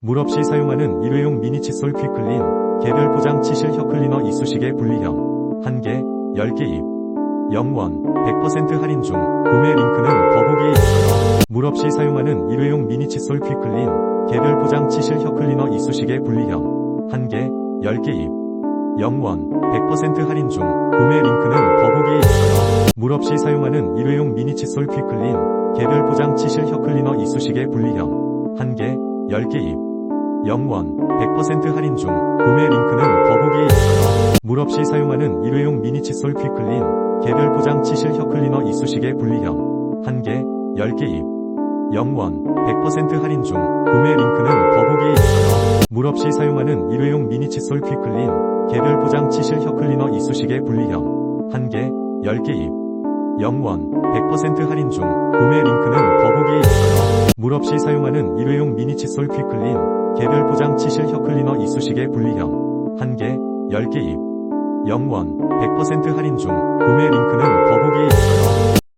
물 없이 사용하는 일회용 미니 칫솔 퀵클린, 개별 포장 치실 혀 클리너 이쑤시개 분리형, 1개, 10개 입, 0원, 100% 할인 중, 구매 링크는 더보기에 있어요. 물 없이 사용하는 일회용 미니 칫솔 퀵클린, 개별 포장 치실 혀 클리너 이쑤시개 분리형, 1개, 10개 입, 0원, 100% 할인 중, 구매 링크는 더보기에 있어요. 물 없이 사용하는 일회용 미니 칫솔 퀵클린, 개별 포장 치실 혀 클리너 이쑤시개 분리형, 1개, 10개 입, 0원, 100% 할인 중, 구매 링크는 더보기에 있어요. 물 없이 사용하는 일회용 미니 칫솔 퀵클린, 개별 포장 치실 혀 클리너 이쑤시개 분리형, 1개, 10개 입, 0원, 100% 할인 중, 구매 링크는 더보기에 있어요. 물 없이 사용하는 일회용 미니 칫솔 퀵클린, 개별 포장 치실 혀 클리너 이쑤시개 분리형, 1개, 10개 입, 0원, 100% 할인 중, 구매 링크는 더보기에 있어요. 물 없이 사용하는 일회용 칫솔 퀵클린, 개별 포장 치실 혀 클리너 이쑤시개 분리형, 1개, 10개 입, 0원, 100% 할인 중, 구매 링크는.